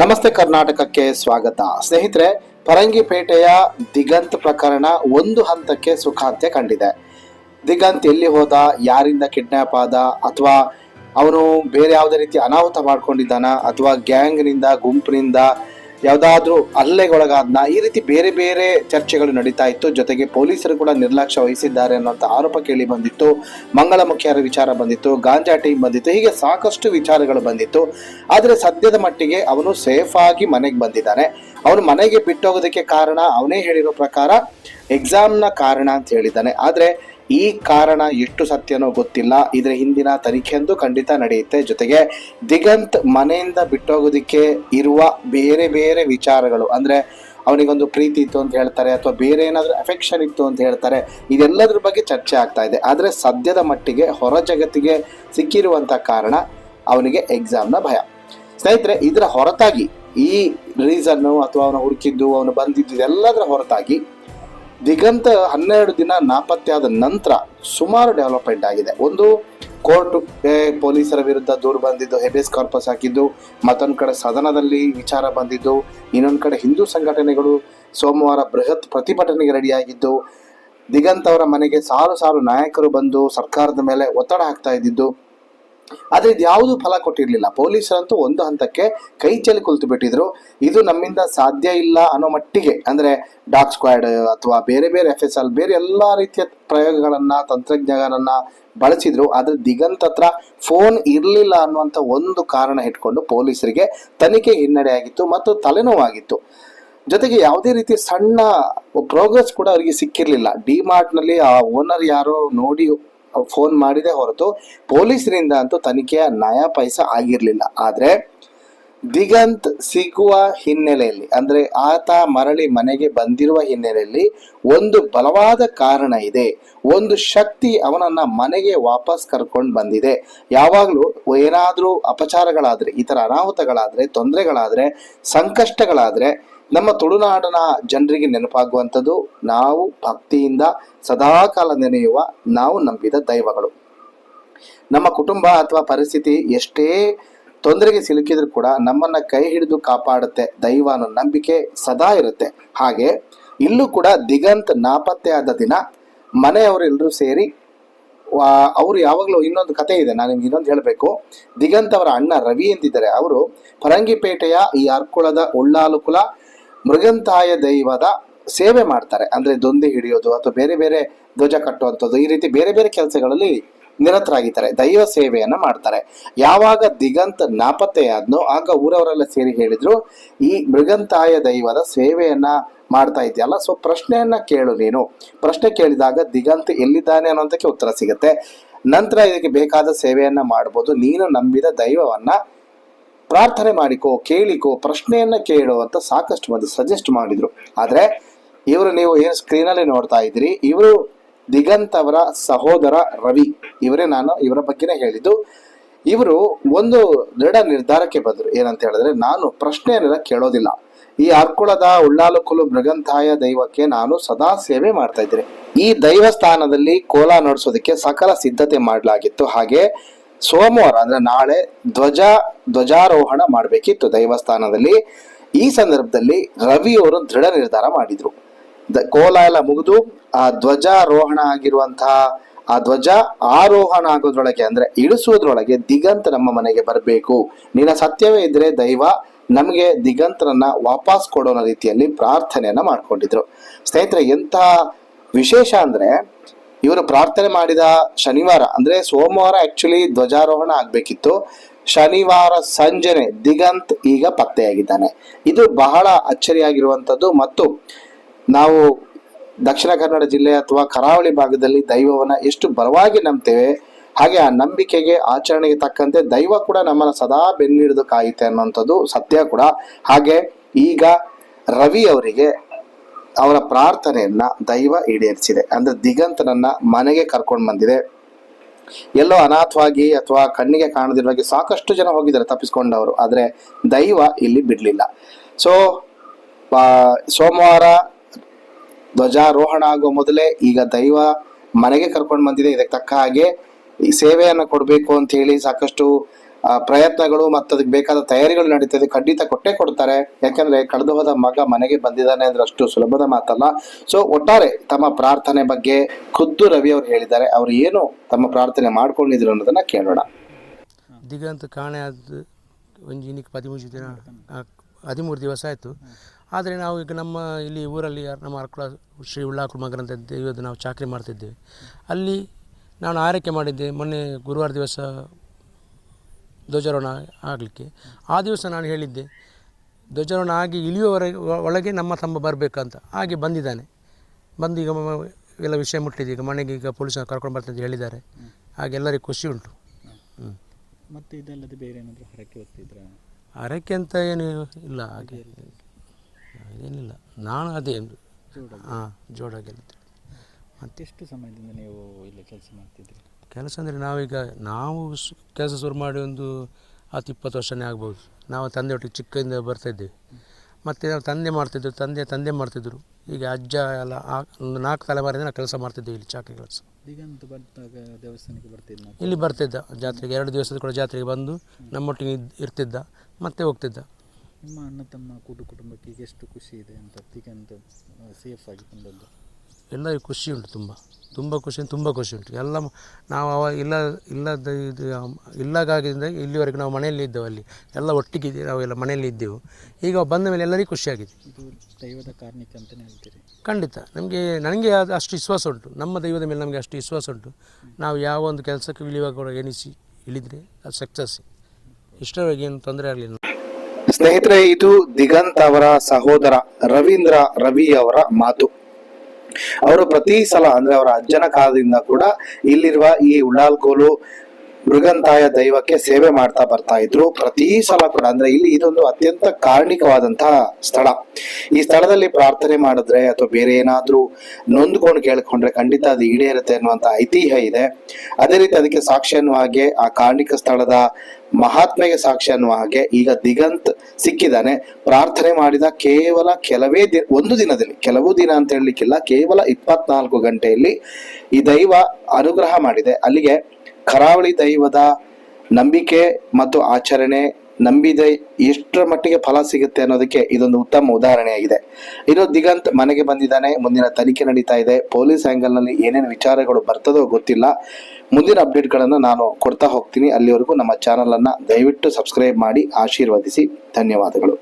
ನಮಸ್ತೆ ಕರ್ನಾಟಕಕ್ಕೆ ಸ್ವಾಗತ. ಸ್ನೇಹಿತರೆ ಪರಂಗಿಪೇಟೆಯ ದಿಗಂತ್ ಪ್ರಕರಣ ಒಂದು ಹಂತಕ್ಕೆ ಸುಖಾಂತ್ಯ ಕಂಡಿದೆ. ದಿಗಂತ್ ಎಲ್ಲಿ ಹೋದ, ಯಾರಿಂದ ಕಿಡ್ನಾಪ್ ಆದ, ಅಥವಾ ಅವನು ಬೇರೆ ಯಾವುದೇ ರೀತಿ ಅನಾಹುತ ಮಾಡ್ಕೊಂಡಿದ್ದಾನ, ಅಥವಾ ಗ್ಯಾಂಗ್ನಿಂದ, ಗುಂಪಿನಿಂದ ಯಾವುದಾದ್ರೂ ಹಲ್ಲೆಗೊಳಗಾದ್ನ ಈ ರೀತಿ ಬೇರೆ ಬೇರೆ ಚರ್ಚೆಗಳು ನಡೀತಾ ಇತ್ತು. ಜೊತೆಗೆ ಪೊಲೀಸರು ಕೂಡ ನಿರ್ಲಕ್ಷ್ಯ ವಹಿಸಿದ್ದಾರೆ ಅನ್ನೋಂಥ ಆರೋಪ ಕೇಳಿ ಬಂದಿತ್ತು. ಮಂಗಳಮುಖಿಯರ ವಿಚಾರ ಬಂದಿತ್ತು. ಗಾಂಜಾ ಟೀಮ್ ಬಂದಿತ್ತು. ಹೀಗೆ ಸಾಕಷ್ಟು ವಿಚಾರಗಳು ಬಂದಿತ್ತು. ಆದರೆ ಸದ್ಯದ ಮಟ್ಟಿಗೆ ಅವನು ಸೇಫ್ ಆಗಿ ಮನೆಗೆ ಬಂದಿದ್ದಾನೆ. ಅವನು ಮನೆಗೆ ಬಿಟ್ಟೋಗೋದಕ್ಕೆ ಕಾರಣ ಅವನೇ ಹೇಳಿರೋ ಪ್ರಕಾರ ಎಕ್ಸಾಮ್ನ ಕಾರಣ ಅಂತ ಹೇಳಿದ್ದಾನೆ. ಆದರೆ ಈ ಕಾರಣ ಎಷ್ಟು ಸತ್ಯನೋ ಗೊತ್ತಿಲ್ಲ. ಇದರ ಹಿಂದಿನ ತನಿಖೆಯಂದು ಖಂಡಿತ ನಡೆಯುತ್ತೆ. ಜೊತೆಗೆ ದಿಗಂತ್ ಮನೆಯಿಂದ ಬಿಟ್ಟೋಗೋದಕ್ಕೆ ಇರುವ ಬೇರೆ ಬೇರೆ ವಿಚಾರಗಳು, ಅಂದ್ರೆ ಅವನಿಗೊಂದು ಪ್ರೀತಿ ಇತ್ತು ಅಂತ ಹೇಳ್ತಾರೆ, ಅಥವಾ ಬೇರೆ ಏನಾದರೂ ಅಫೆಕ್ಷನ್ ಇತ್ತು ಅಂತ ಹೇಳ್ತಾರೆ, ಇದೆಲ್ಲದ್ರ ಬಗ್ಗೆ ಚರ್ಚೆ ಆಗ್ತಾ ಇದೆ. ಆದರೆ ಸದ್ಯದ ಮಟ್ಟಿಗೆ ಹೊರ ಜಗತ್ತಿಗೆ ಸಿಕ್ಕಿರುವಂಥ ಕಾರಣ ಅವನಿಗೆ ಎಕ್ಸಾಮ್ನ ಭಯ. ಸ್ನೇಹಿತರೆ, ಇದರ ಹೊರತಾಗಿ ಈ ರೀಸನ್ನು ಅಥವಾ ಅವನು ಹುಡುಕಿದ್ದು, ಅವನು ಬಂದಿದ್ದು, ಇದೆಲ್ಲದರ ಹೊರತಾಗಿ ದಿಗಂತ ಹನ್ನೆರಡು ದಿನ ನಾಪತ್ತೆಯಾದ ನಂತರ ಸುಮಾರು ಡೆವಲಪ್ಮೆಂಟ್ ಆಗಿದೆ. ಒಂದು ಕೋರ್ಟ್ ಪೊಲೀಸರ ವಿರುದ್ಧ ದೂರು ಬಂದಿದ್ದು ಹೆಬೇಸ್ ಕಾರ್ಪಸ್ ಹಾಕಿದ್ದು, ಮತ್ತೊಂದು ಕಡೆ ಸದನದಲ್ಲಿ ವಿಚಾರ ಬಂದಿದ್ದು, ಇನ್ನೊಂದು ಕಡೆ ಹಿಂದೂ ಸಂಘಟನೆಗಳು ಸೋಮವಾರ ಬೃಹತ್ ಪ್ರತಿಭಟನೆಗೆ ರೆಡಿಯಾಗಿದ್ದು, ದಿಗಂತ್ ಅವರ ಮನೆಗೆ ಸಾಲು ಸಾಲು ನಾಯಕರು ಬಂದು ಸರ್ಕಾರದ ಮೇಲೆ ಒತ್ತಡ ಹಾಕ್ತಾ ಇದ್ದಿದ್ದು ಆದ್ರೆ ಇದು ಯಾವುದು ಫಲ ಕೊಟ್ಟಿರಲಿಲ್ಲ. ಪೊಲೀಸರಂತೂ ಒಂದು ಹಂತಕ್ಕೆ ಕೈ ಚೆಲ್ಲಿ ಕುಳಿತು ಬಿಟ್ಟಿದ್ರು ಇದು ನಮ್ಮಿಂದ ಸಾಧ್ಯ ಇಲ್ಲ ಅನ್ನೋ ಮಟ್ಟಿಗೆ, ಅಂದ್ರೆ ಡಾಕ್ ಸ್ಕ್ವಾಡ್ ಅಥವಾ ಬೇರೆ ಬೇರೆ ಎಫ್ ಎಸ್ ಎಲ್ ಬೇರೆ ಎಲ್ಲಾ ರೀತಿಯ ಪ್ರಯೋಗಗಳನ್ನು ತಂತ್ರಜ್ಞಾನಗಳನ್ನು ಬಳಸಿದ್ರು. ಆದ್ರೆ ದಿಗಂತ ಹತ್ರ ಫೋನ್ ಇರಲಿಲ್ಲ ಅನ್ನುವಂತ ಒಂದು ಕಾರಣ ಇಟ್ಕೊಂಡು ಪೊಲೀಸರಿಗೆ ತನಿಖೆ ಹಿನ್ನಡೆಯಾಗಿತ್ತು ಮತ್ತು ತಲೆನೋವಾಗಿತ್ತು. ಜೊತೆಗೆ ಯಾವುದೇ ರೀತಿ ಸಣ್ಣ ಪ್ರೋಗ್ರೆಸ್ ಕೂಡ ಅವರಿಗೆ ಸಿಕ್ಕಿರಲಿಲ್ಲ. ಡಿ ಮಾರ್ಟ್ನಲ್ಲಿ ಆ ಓನರ್ ಯಾರೋ ನೋಡಿ ಫೋನ್ ಮಾಡಿದೆ ಹೊರತು ಪೊಲೀಸರಿಂದ ಅಂತೂ ತನಿಖೆಯ ನಯ ಪೈಸ ಆಗಿರಲಿಲ್ಲ. ಆದರೆ ದಿಗಂತ್ ಸಿಗುವ ಹಿನ್ನೆಲೆಯಲ್ಲಿ, ಅಂದ್ರೆ ಆತ ಮರಳಿ ಮನೆಗೆ ಬಂದಿರುವ ಹಿನ್ನೆಲೆಯಲ್ಲಿ ಒಂದು ಬಲವಾದ ಕಾರಣ ಇದೆ. ಒಂದು ಶಕ್ತಿ ಅವನನ್ನ ಮನೆಗೆ ವಾಪಸ್ ಕರ್ಕೊಂಡು ಬಂದಿದೆ. ಯಾವಾಗಲೂ ಏನಾದರೂ ಅಪಚಾರಗಳಾದ್ರೆ ಈ ಥರ ಅನಾಹುತಗಳಾದ್ರೆ, ತೊಂದರೆಗಳಾದ್ರೆ, ಸಂಕಷ್ಟಗಳಾದ್ರೆ ನಮ್ಮ ತುಳುನಾಡಿನ ಜನರಿಗೆ ನೆನಪಾಗುವಂಥದ್ದು, ನಾವು ಭಕ್ತಿಯಿಂದ ಸದಾಕಾಲ ನೆನೆಯುವ, ನಾವು ನಂಬಿದ ದೈವಗಳು. ನಮ್ಮ ಕುಟುಂಬ ಅಥವಾ ಪರಿಸ್ಥಿತಿ ಎಷ್ಟೇ ತೊಂದರೆಗೆ ಸಿಲುಕಿದ್ರು ಕೂಡ ನಮ್ಮನ್ನ ಕೈ ಹಿಡಿದು ಕಾಪಾಡುತ್ತೆ ದೈವ ಅನ್ನೋ ನಂಬಿಕೆ ಸದಾ ಇರುತ್ತೆ. ಹಾಗೆ ಇಲ್ಲೂ ಕೂಡ ದಿಗಂತ್ ನಾಪತ್ತೆಯಾದ ದಿನ ಮನೆಯವರೆಲ್ಲರೂ ಸೇರಿ ಅವರು ಯಾವಾಗಲೂ ಇನ್ನೊಂದು ಕತೆ ಇದೆ, ನಾನು ನಿಮ್ಗೆ ಇನ್ನೊಂದು ಹೇಳಬೇಕು. ದಿಗಂತ್ ಅವರ ಅಣ್ಣ ರವಿ ಎಂದಿದ್ದಾರೆ. ಅವರು ಪರಂಗಿಪೇಟೆಯ ಈ ಅರ್ಕುಳದ ಉಳ್ಳಾಲುಕುಲ ಮೃಗಂತಾಯ ದೈವದ ಸೇವೆ ಮಾಡ್ತಾರೆ. ಅಂದ್ರೆ ದೊಂದಿ ಹಿಡಿಯೋದು ಅಥವಾ ಬೇರೆ ಬೇರೆ ಧ್ವಜ ಕಟ್ಟುವಂಥದ್ದು ಈ ರೀತಿ ಬೇರೆ ಬೇರೆ ಕೆಲಸಗಳಲ್ಲಿ ನಿರತರಾಗಿದ್ದಾರೆ. ದೈವ ಸೇವೆಯನ್ನ ಮಾಡ್ತಾರೆ. ಯಾವಾಗ ದಿಗಂತ ನಾಪತ್ತೆಯಾದ್ನೋ ಆಗ ಊರವರೆಲ್ಲ ಸೇರಿ ಹೇಳಿದ್ರು, ಈ ಮೃಗಂತಾಯ ದೈವದ ಸೇವೆಯನ್ನ ಮಾಡ್ತಾ ಇದೆಯಲ್ಲ, ಸೊ ಪ್ರಶ್ನೆಯನ್ನ ಕೇಳು ನೀನು. ಪ್ರಶ್ನೆ ಕೇಳಿದಾಗ ದಿಗಂತ ಎಲ್ಲಿದ್ದಾನೆ ಅನ್ನೋದಕ್ಕೆ ಉತ್ತರ ಸಿಗುತ್ತೆ. ನಂತರ ಇದಕ್ಕೆ ಬೇಕಾದ ಸೇವೆಯನ್ನ ಮಾಡ್ಬೋದು. ನೀನು ನಂಬಿದ ದೈವವನ್ನ ಪ್ರಾರ್ಥನೆ ಮಾಡಿಕೋ, ಕೇಳಿಕೋ, ಪ್ರಶ್ನೆಯನ್ನ ಕೇಳೋ ಅಂತ ಸಾಕಷ್ಟು ಮಂದಿ ಸಜೆಸ್ಟ್ ಮಾಡಿದ್ರು. ಆದ್ರೆ ಇವರು ನೀವು ಏನು ಸ್ಕ್ರೀನಲ್ಲಿ ನೋಡ್ತಾ ಇದ್ದೀರಿ, ಇವರು ದಿಗಂತ್ ಅವರ ಸಹೋದರ ರವಿ. ಇವರೇ ನಾನು ಇವರ ಬಗ್ಗೆನೇ ಹೇಳಿದ್ದು. ಇವರು ಒಂದು ದೃಢ ನಿರ್ಧಾರಕ್ಕೆ ಬಂದರು. ಏನಂತ ಹೇಳಿದ್ರೆ, ನಾನು ಪ್ರಶ್ನೆಯನ್ನೆಲ್ಲ ಕೇಳೋದಿಲ್ಲ. ಈ ಅರ್ಕುಳದ ಉಳ್ಳಾಲುಕುಲು ಮೃಗಂಥಾಯ ದೈವಕ್ಕೆ ನಾನು ಸದಾ ಸೇವೆ ಮಾಡ್ತಾ ಇದ್ದೀನಿ. ಈ ದೈವಸ್ಥಾನದಲ್ಲಿ ಕೋಲ ನಡೆಸೋದಕ್ಕೆ ಸಕಲ ಸಿದ್ಧತೆ ಮಾಡಲಾಗಿತ್ತು. ಹಾಗೆ ಸೋಮವಾರ, ಅಂದ್ರೆ ನಾಳೆ, ಧ್ವಜ, ಧ್ವಜಾರೋಹಣ ಮಾಡಬೇಕಿತ್ತು ದೈವಸ್ಥಾನದಲ್ಲಿ. ಈ ಸಂದರ್ಭದಲ್ಲಿ ರವಿ ಅವರು ದೃಢ ನಿರ್ಧಾರ ಮಾಡಿದ್ರು. ಕೋಲ ಎಲ್ಲ ಮುಗಿದು, ಆ ಧ್ವಜಾರೋಹಣ ಆಗಿರುವಂತಹ ಆ ಧ್ವಜ ಆರೋಹಣ ಆಗೋದ್ರೊಳಗೆ, ಅಂದ್ರೆ ಇಳಿಸುವುದ್ರೊಳಗೆ ದಿಗಂತ ನಮ್ಮ ಮನೆಗೆ ಬರಬೇಕು. ನಿನ್ನ ಸತ್ಯವೇ ಇದ್ರೆ ದೈವ ನಮಗೆ ದಿಗಂತರನ್ನ ವಾಪಸ್ ಕೊಡೋನ ರೀತಿಯಲ್ಲಿ ಪ್ರಾರ್ಥನೆಯನ್ನ ಮಾಡ್ಕೊಂಡಿದ್ರು. ಸ್ನೇಹಿತರೆ ಎಂತ ವಿಶೇಷ ಅಂದ್ರೆ ಇವರು ಪ್ರಾರ್ಥನೆ ಮಾಡಿದ ಶನಿವಾರ, ಅಂದ್ರೆ ಸೋಮವಾರ ಆಕ್ಚುಲಿ ಧ್ವಜಾರೋಹಣ ಆಗ್ಬೇಕಿತ್ತು. ಶನಿವಾರ ಸಂಜೆನೆ ದಿಗಂತ್ ಈಗ ಪತ್ತೆಯಾಗಿದ್ದಾನೆ. ಇದು ಬಹಳ ಅಚ್ಚರಿಯಾಗಿರುವಂಥದ್ದು ಮತ್ತು ನಾವು ದಕ್ಷಿಣ ಕನ್ನಡ ಜಿಲ್ಲೆ ಅಥವಾ ಕರಾವಳಿ ಭಾಗದಲ್ಲಿ ದೈವವನ್ನ ಎಷ್ಟು ಬಲವಾಗಿ ನಂಬ್ತೇವೆ, ಹಾಗೆ ಆ ನಂಬಿಕೆಗೆ ಆಚರಣೆಗೆ ತಕ್ಕಂತೆ ದೈವ ಕೂಡ ನಮ್ಮನ್ನ ಸದಾ ಬೆನ್ನಿಡಿದು ಕಾಯುತ್ತೆ ಅನ್ನುವಂಥದ್ದು ಸತ್ಯ ಕೂಡ. ಹಾಗೆ ಈಗ ರವಿ ಅವರಿಗೆ ಅವರ ಪ್ರಾರ್ಥನೆಯನ್ನ ದೈವ ಈಡೇರಿಸಿದೆ. ಅಂದ್ರೆ ದಿಗಂತನನ್ನ ಮನೆಗೆ ಕರ್ಕೊಂಡು ಬಂದಿದೆ. ಎಲ್ಲೋ ಅನಾಥವಾಗಿ ಅಥವಾ ಕಣ್ಣಿಗೆ ಕಾಣದಿರುವಾಗಿ ಸಾಕಷ್ಟು ಜನ ಹೋಗಿದ್ದಾರೆ ತಪ್ಪಿಸ್ಕೊಂಡವರು. ಆದ್ರೆ ದೈವ ಇಲ್ಲಿ ಬಿಡ್ಲಿಲ್ಲ. ಸೊ ಸೋಮವಾರ ಧ್ವಜಾರೋಹಣ ಆಗುವ ಮೊದಲೇ ಈಗ ದೈವ ಮನೆಗೆ ಕರ್ಕೊಂಡು ಬಂದಿದೆ. ಇದಕ್ಕೆ ತಕ್ಕ ಹಾಗೆ ಈ ಸೇವೆಯನ್ನು ಕೊಡಬೇಕು ಅಂತ ಹೇಳಿ ಸಾಕಷ್ಟು ಪ್ರಯತ್ನಗಳು ಮತ್ತು ಅದಕ್ಕೆ ಬೇಕಾದ ತಯಾರಿಗಳು ನಡೀತದೆ ಖಂಡಿತ ಕೊಟ್ಟೆ ಕೊಡ್ತಾರೆ. ಯಾಕಂದ್ರೆ ಕಳೆದು ಹೋದ ಮಗ ಮನೆಗೆ ಬಂದಿದ್ದಾನೆ ಅಂದ್ರೆ ಅಷ್ಟು ಸುಲಭದ ಮಾತಲ್ಲ. ಸೊ ಒಟ್ಟಾರೆ ತಮ್ಮ ಪ್ರಾರ್ಥನೆ ಬಗ್ಗೆ ಖುದ್ದು ರವಿ ಅವರು ಹೇಳಿದ್ದಾರೆ. ಅವರು ಏನು ತಮ್ಮ ಪ್ರಾರ್ಥನೆ ಮಾಡ್ಕೊಂಡಿದ್ರು ಅನ್ನೋದನ್ನ ಕೇಳೋಣ. ದಿಗಂತ ಕಾಣೆ ಆದ ಒಂದು ಹದಿಮೂರು ದಿನ ಹದಿಮೂರು ದಿವಸ ಆಯಿತು. ಆದರೆ ನಾವು ಈಗ ನಮ್ಮ ಇಲ್ಲಿ ಊರಲ್ಲಿ ನಮ್ಮ ಅರ್ಕುಳ ಶ್ರೀ ಉಳ್ಳಾಕುಳ ಮಗನಂತ ದೈವದ ನಾವು ಚಾಕರಿ ಮಾಡ್ತಿದ್ದೇವೆ. ಅಲ್ಲಿ ನಾನು ಆರೈಕೆ ಮಾಡಿದ್ದೆ. ಮೊನ್ನೆ ಗುರುವಾರ ದಿವಸ ಧ್ವಜಾರೋಹಣ ಆಗಲಿಕ್ಕೆ. ಆ ದಿವಸ ನಾನು ಹೇಳಿದ್ದೆ ಧ್ವಜಾರೋಹಣ ಆಗಿ ಇಳಿಯುವವರೆಗೆ ಒಳಗೆ ನಮ್ಮ ತಮ್ಮ ಬರಬೇಕಂತ. ಹಾಗೆ ಬಂದಿದ್ದಾನೆ. ಬಂದು ಈಗ ಎಲ್ಲ ವಿಷಯ ಮುಟ್ಟಿದೆ. ಈಗ ಮನೆಗೆ ಈಗ ಪೊಲೀಸರು ಕರ್ಕೊಂಡು ಬರ್ತಾರೆ ಅಂತ ಹೇಳಿದ್ದಾರೆ. ಹಾಗೆ ಎಲ್ಲರಿಗೂ ಖುಷಿ ಉಂಟು. ಹ್ಞೂ ಮತ್ತೆ ಇದಲ್ಲದೆ ಬೇರೆ ಏನಾದರೂ ಹರಕೆ ಹೊತ್ತಿದ್ರ? ಹರಕೆ ಅಂತ ಏನು ಇಲ್ಲ ಹಾಗೆ ಏನಿಲ್ಲ. ನಾನು ಅದೇ ಹಾಂ ಜೋಡಾಗೆಲ್ಲ ಮತ್ತೆಷ್ಟು ಸಮಯದಿಂದ ನೀವು ಇಲ್ಲಿ ಕೆಲಸ ಮಾಡ್ತಿದ್ರಿ? ಕೆಲಸ ಅಂದರೆ ನಾವೀಗ ನಾವು ಕೆಲಸ ಶುರು ಮಾಡಿ ಒಂದು ಹತ್ತು ಇಪ್ಪತ್ತು ವರ್ಷನೇ ಆಗ್ಬೋದು. ನಾವು ತಂದೆ ಒಟ್ಟಿಗೆ ಚಿಕ್ಕದಿಂದ ಬರ್ತಾಯಿದ್ದೇವೆ ಮತ್ತು ನಾವು ತಂದೆ ಮಾಡ್ತಿದ್ದರು ತಂದೆ ತಂದೆ ಮಾಡ್ತಿದ್ದರು ಈಗ ಅಜ್ಜ ಎಲ್ಲ ಆ ಒಂದು ನಾಲ್ಕು ತಲೆಮಾರಿಂದ ನಾವು ಕೆಲಸ ಮಾಡ್ತಿದ್ದೇವೆ ಇಲ್ಲಿ ಚಾಕರಿ ಕೆಲಸ. ಬಂದಾಗ ದೇವಸ್ಥಾನಕ್ಕೆ ಬರ್ತಿದ್ದ ಇಲ್ಲಿ ಬರ್ತಿದ್ದ. ಜಾತ್ರೆಗೆ ಎರಡು ದಿವಸದ ಕೂಡ ಜಾತ್ರೆಗೆ ಬಂದು ನಮ್ಮೊಟ್ಟಿಗೆ ಇದ್- ಇರ್ತಿದ್ದ. ಮತ್ತೆ ಹೋಗ್ತಿದ್ದ. ನಿಮ್ಮ ಅಣ್ಣ ತಮ್ಮ ಕೂಟು ಕುಟುಂಬಕ್ಕೆ ಈಗ ಎಷ್ಟು ಖುಷಿ ಇದೆ ಅಂತ ದಿಗಂತ ಸೇಫ್ ಆಗಿ ಬಂದದ್ದು? ಎಲ್ಲರಿಗೂ ಖುಷಿ ಉಂಟು ತುಂಬ. ತುಂಬ ಖುಷಿ ತುಂಬ ಖುಷಿ ಉಂಟು. ಎಲ್ಲ ನಾವು ಅವ ಇಲ್ಲ ಇಲ್ಲದ ಇದು ಇಲ್ಲಗಾಗಿದ್ದ ಇಲ್ಲಿವರೆಗೆ ನಾವು ಮನೆಯಲ್ಲಿ ಇದ್ದೆವು ಅಲ್ಲಿ. ಎಲ್ಲ ಒಟ್ಟಿಗೆ ಇದ್ದೀವಿ ನಾವೆಲ್ಲ ಮನೆಯಲ್ಲಿ ಇದ್ದೆವು. ಈಗ ಬಂದ ಮೇಲೆ ಎಲ್ಲರಿಗೂ ಖುಷಿಯಾಗಿದೆ ದೈವದ ಕಾರಣಿಕ ಅಂತಲೇ ಹೇಳ್ತೀರಿ. ಖಂಡಿತ. ನಮಗೆ ನನಗೆ ಅದು ಅಷ್ಟು ವಿಶ್ವಾಸ ಉಂಟು. ನಮ್ಮ ದೈವದ ಮೇಲೆ ನಮಗೆ ಅಷ್ಟು ವಿಶ್ವಾಸ ಉಂಟು. ನಾವು ಯಾವ ಒಂದು ಕೆಲಸಕ್ಕೆ ಇಳಿಯುವಾಗ ಕೂಡ ಎಣಿಸಿ ಇಳಿದರೆ ಅದು ಸಕ್ಸಸ್ ಇಷ್ಟವಾಗಿ ಏನು ತೊಂದರೆ ಆಗಲಿಲ್ಲ. ಸ್ನೇಹಿತರೆ ಇದು ದಿಗಂತ್ ಅವರ ಸಹೋದರ ರವೀಂದ್ರ ರವಿ ಅವರ ಮಾತು. ಅವರು ಪ್ರತಿ ಸಲ ಅಂದ್ರೆ ಅವರ ಅಜ್ಜನ ಕಾಲದಿಂದ ಕೂಡ ಇಲ್ಲಿರುವ ಈ ಉಳ್ಳಾಲ್ಕೋಲು ಮೃಗಂತಾಯ ದೈವಕ್ಕೆ ಸೇವೆ ಮಾಡ್ತಾ ಬರ್ತಾ ಇದ್ರು. ಪ್ರತಿ ಸಲ ಕೂಡ, ಅಂದ್ರೆ ಇಲ್ಲಿ ಇದೊಂದು ಅತ್ಯಂತ ಕಾರಣಿಕವಾದಂತಹ ಸ್ಥಳ. ಈ ಸ್ಥಳದಲ್ಲಿ ಪ್ರಾರ್ಥನೆ ಮಾಡಿದ್ರೆ ಅಥವಾ ಬೇರೆ ಏನಾದ್ರೂ ನೊಂದ್ಕೊಂಡು ಕೇಳ್ಕೊಂಡ್ರೆ ಖಂಡಿತ ಅದು ಈಡೇರುತ್ತೆ ಅನ್ನುವಂತ ಐತಿಹ್ಯ ಇದೆ. ಅದೇ ರೀತಿ ಅದಕ್ಕೆ ಸಾಕ್ಷಿ ಅನ್ನುವ ಹಾಗೆ, ಆ ಕಾರಣಿಕ ಸ್ಥಳದ ಮಹಾತ್ಮೆಗೆ ಸಾಕ್ಷಿ ಅನ್ನುವ ಹಾಗೆ ಈಗ ದಿಗಂತ್ ಸಿಕ್ಕಿದ್ದಾನೆ. ಪ್ರಾರ್ಥನೆ ಮಾಡಿದ ಕೇವಲ ಕೆಲವೇ ದಿನ ಒಂದು ದಿನದಲ್ಲಿ, ಕೆಲವು ದಿನ ಅಂತ ಹೇಳಲಿಕ್ಕಿಲ್ಲ, ಕೇವಲ ಇಪ್ಪತ್ನಾಲ್ಕು ಗಂಟೆಯಲ್ಲಿ ಈ ದೈವ ಅನುಗ್ರಹ ಮಾಡಿದೆ. ಅಲ್ಲಿಗೆ ಕರಾವಳಿ ದೈವದ ನಂಬಿಕೆ ಮತ್ತು ಆಚರಣೆ ನಂಬಿದೆ ಎಷ್ಟರ ಮಟ್ಟಿಗೆ ಫಲ ಸಿಗುತ್ತೆ ಅನ್ನೋದಕ್ಕೆ ಇದೊಂದು ಉತ್ತಮ ಉದಾಹರಣೆಯಾಗಿದೆ. ಇನ್ನು ದಿಗಂತ್ ಮನೆಗೆ ಬಂದಿದ್ದಾನೆ. ಮುಂದಿನ ತನಿಖೆ ನಡೀತಾ ಇದೆ. ಪೊಲೀಸ್ ಆಂಗಲ್ನಲ್ಲಿ ಏನೇನು ವಿಚಾರಗಳು ಬರ್ತದೋ ಗೊತ್ತಿಲ್ಲ. ಮುಂದಿನ ಅಪ್ಡೇಟ್ಗಳನ್ನು ನಾನು ಕೊಡ್ತಾ ಹೋಗ್ತೀನಿ. ಅಲ್ಲಿವರೆಗೂ ನಮ್ಮ ಚಾನಲನ್ನು ದಯವಿಟ್ಟು ಸಬ್ಸ್ಕ್ರೈಬ್ ಮಾಡಿ ಆಶೀರ್ವದಿಸಿ. ಧನ್ಯವಾದಗಳು.